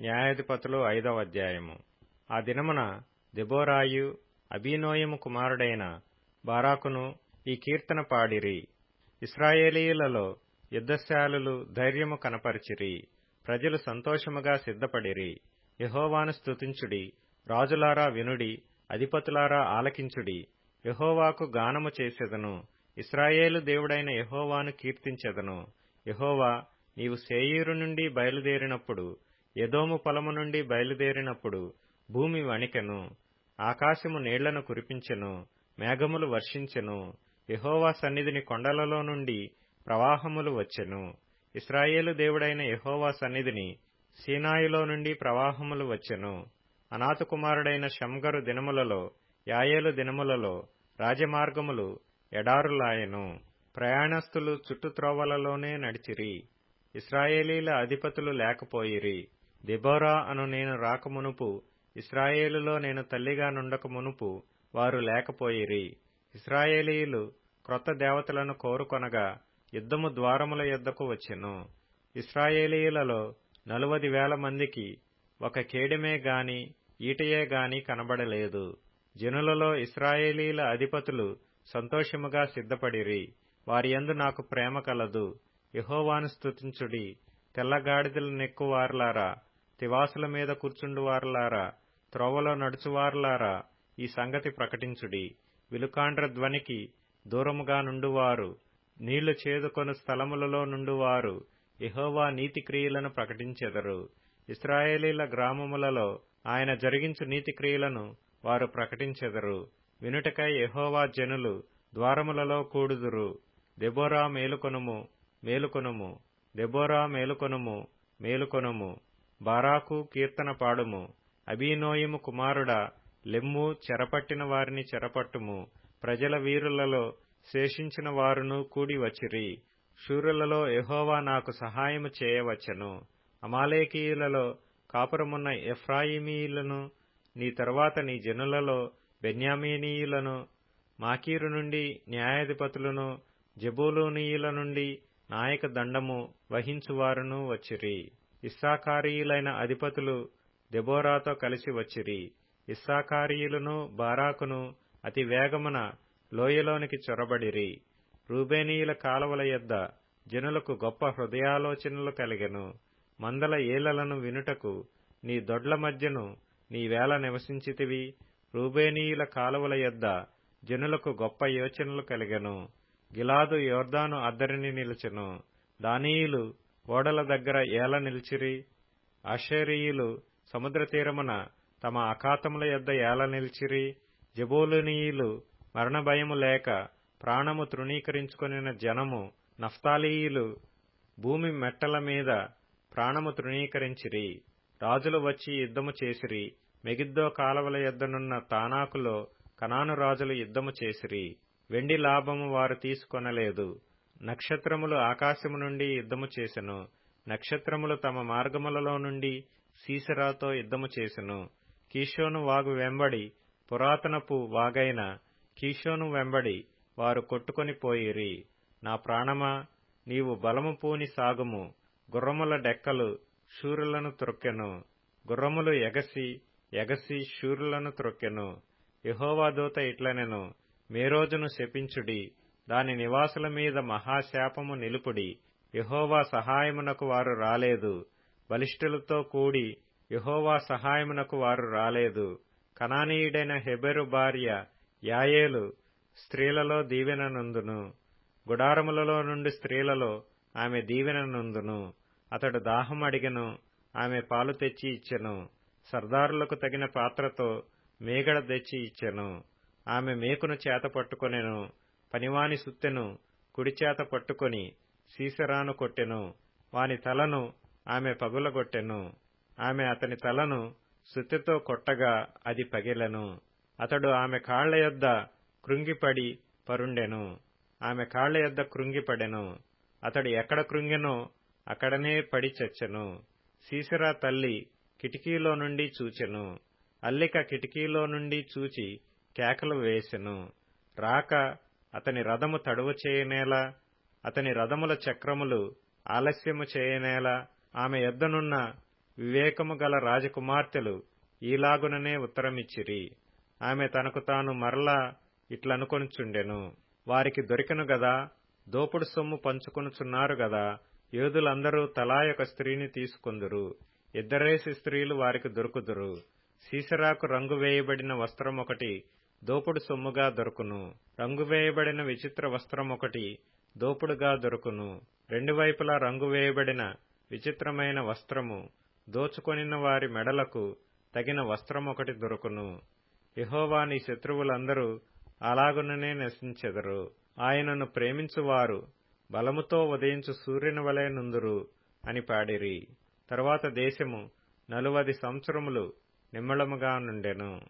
న్యాయాధిపతులు ఐదవ అధ్యాయము. ఆ దినమున దెబోరాయు అబీనోయము కుమారుడైన బారాకును ఈ కీర్తన పాడిరి. ఇస్రాయేలీయులలో యుద్ధశాలులు ధైర్యము కనపరిచిరి. ప్రజలు సంతోషముగా సిద్ధపడిరి. యహోవాను స్తుతించుడి. రాజులారా వినుడి. అధిపతులారా ఆలకించుడి. యహోవాకు గానము చేసెదను. ఇస్రాయేలు దేవుడైన యహోవాను కీర్తించెదను. యహోవా నీవు సేయూరు నుండి బయలుదేరినప్పుడు ఎదోము పొలము నుండి బయలుదేరినప్పుడు భూమి వణికెను ఆకాశము నీళ్ళను కురిపించెను మేఘములు వర్షించెను యహోవా సన్నిధిని కొండలలో నుండి ప్రవాహములు వచ్చెను. ఇస్రాయేలు దేవుడైన యహోవా సన్నిధిని సీనాయిలో నుండి ప్రవాహములు వచ్చెను. అనాథకుమారుడైన షంగరు దినములలో యాయేలు దినములలో రాజమార్గములు ఎడారులాయెను. ప్రయాణస్థులు చుట్టుత్రోవలలోనే నడిచిరి. ఇస్రాయేలీల అధిపతులు లేకపోయిరి. దెబోరా అను నేను రాకమునుపు ఇస్రాయేలులో నేను తల్లిగా నుండక మునుపు వారు లేకపోయిరి. ఇస్రాయేలీయులు క్రొత్త దేవతలను కోరుకొనగా యుద్ధము ద్వారముల యుద్ధకు వచ్చెను. ఇస్రాయేలీయులలో నలువది వేల మందికి ఒక కేడమే గాని ఈటయే గాని కనబడలేదు. జనులలో ఇస్రాయేలీల అధిపతులు సంతోషముగా సిద్ధపడిరి. వారి యందు నాకు ప్రేమ కలదు. యహోవాను స్తుతించుడి. తెల్లగాడిదలు నెక్కువార్లారా. తివాసుల మీద కూర్చుండువార్లారా త్రోవలో నడుచువార్లారా ఈ సంగతి ప్రకటించుడి. విలుకాండ్ర ధ్వనికి దూరముగా నుండువారు నీళ్ళు చేదుకొను స్థలములలో నుండువారు యహోవా నీతి క్రియలను ప్రకటించెదరు. ఇస్రాయేలీల గ్రామములలో ఆయన జరిగించు నీతి క్రియలను వారు ప్రకటించెదరు. వినుటకై యహోవా జనులు ద్వారములలో కూడుదురు. దెబోరా మేలుకొనుము మేలుకొనుము దెబోరా మేలుకొనుము మేలుకొనుము. బారాకు కీర్తన పాడుము అబీనోయము కుమారుడా లెమ్ము చెరపట్టిన వారిని చెరపట్టుము. ప్రజల వీరులలో శేషించిన వారును కూడి వచ్చిరి. శూరులలో ఎహోవా నాకు సహాయము చేయవచ్చను. అమాలేకీయులలో కాపురమున్న ఎఫ్రాయిమీయులను నీ తరువాత నీ జనులలో బెన్యామీనీయులను మాకీరు నుండి న్యాయాధిపతులను జబూలూనీయుల నుండి నాయక దండము వహించువారును వచ్చిరి. ఇస్సాకారీయులైన అధిపతులు దెబోరాతో కలిసి వచ్చిరి. ఇస్సాకారీయులను బారాకును అతి వేగమున లోయలోనికి చొరబడిరి. రూబేనీయుల కాలవల యొద్ద జనులకు గొప్ప హృదయాలోచనలు కలిగెను. మందల ఏలలను వినుటకు నీ దొడ్ల మధ్యను నీ వేళ నివసించితివి. రూబేనీయుల కాలువల యొద్ద జనులకు గొప్ప యోచనలు కలిగెను. గిలాదు యోర్దాను అద్దరిని నిలుచెను. దానీయులు ఓడల దగ్గర ఏల నిలిచిరి ఆషేరీయులు సముద్ర తీరమున తమ అఖాతముల యొద్ద ఏల నిలిచిరి జబోలునీయులు మరణభయము లేక ప్రాణము తృణీకరించుకొనిన జనము నఫ్తాలీయులు భూమి మెట్టల మీద ప్రాణము తృణీకరించిరి. రాజులు వచ్చి యుద్ధము చేసిరి. మెగిద్దో కాలవల యొద్దనున్న తానాకులో కనాను రాజులు యుద్ధము చేసిరి. వెండి లాభము వారు తీసుకొనలేదు. నక్షత్రములు ఆకాశము నుండి యుద్ధము చేసెను. నక్షత్రములు తమ మార్గములలో నుండి సీసరాతో యుద్ధము చేసెను. కీషోను వాగు వెంబడి పురాతనపు వాగైన కీషోను వెంబడి వారు కొట్టుకొని పోయిరి. నా ప్రాణమా నీవు బలము పూని సాగుము. గుర్రముల డెక్కలు శూరులను త్రొక్కెను. గుర్రములు ఎగసి ఎగసి శూరులను త్రొక్కెను. యహోవాదూత ఇట్లనెను మేరోజును శపించుడి దాని నివాసుల మీద మహాశాపము నిలుపుడి. యహోవా సహాయమునకు వారు రాలేదు. బలిష్ఠులతో కూడి యహోవా సహాయమునకు వారు రాలేదు. కనానీయుడైన హెబెరు భార్య యాయేలు స్త్రీలలో దీవెననందును గుడారములలో నుండి స్త్రీలలో ఆమె దీవెననందును అతడు దాహం అడిగను ఆమె పాలు తెచ్చి ఇచ్చెను. సర్దారులకు తగిన పాత్రతో మేగడ తెచ్చి ఇచ్చెను. ఆమె మేకును చేత పట్టుకొనెను. పనివాని సుత్తెను కుడిచేత పట్టుకొని సీసరాను కొట్టెను. వాని తలను ఆమె పగులగొట్టెను. ఆమె అతని తలను సుత్తెతో కొట్టగా అది పగిలెను. అతడు ఆమె కాళ్ళ యొద్ద కృంగిపడి పరుండెను. ఆమె కాళ్ళ యొద్ద కృంగిపడెను. అతడు ఎక్కడ కృంగెనో అక్కడనే పడి చచ్చెను. సీసరా తల్లి కిటికీలో నుండి చూచెను. అల్లిక కిటికీలో నుండి చూచి కేకలు వేసెను. రాక అతని రథము తడువు చేయనేలా అతని రథముల చక్రములు ఆలస్యము చేయనేలా ఆమె ఎద్దనున్న వివేకము గల రాజకుమార్తెలు ఈలాగుననే ఉత్తరమిచ్చిరి. ఆమె తనకు తాను మరలా ఇట్లనుకొనుచుండెను. వారికి దొరికెను గదా దోపుడు సొమ్ము పంచుకొనుచున్నారు గదా యోధులందరూ తలాయొక స్త్రీని తీసుకుందురు. ఇద్దరేసి స్త్రీలు వారికి దొరుకుదురు. సీసరాకు రంగు వేయబడిన వస్త్రం ఒకటి దోపుడు సొమ్ముగా దొరుకును. రంగు వేయబడిన విచిత్ర వస్త్రం ఒకటి దోపుడుగా దొరుకును. రెండు వైపులా రంగు వేయబడిన విచిత్రమైన వస్త్రము దోచుకొనిన వారి మెడలకు తగిన వస్త్రం ఒకటి దొరుకును. యహోవా నీ శత్రువులందరూ అలాగుననే నశించెదరు. ఆయనను ప్రేమించువారు బలముతో ఉదయించు సూర్యుని వలె నుందురు అని పాడిరి. తరువాత దేశము నలువది సంవత్సరములు నిమ్మళముగా నుండెను.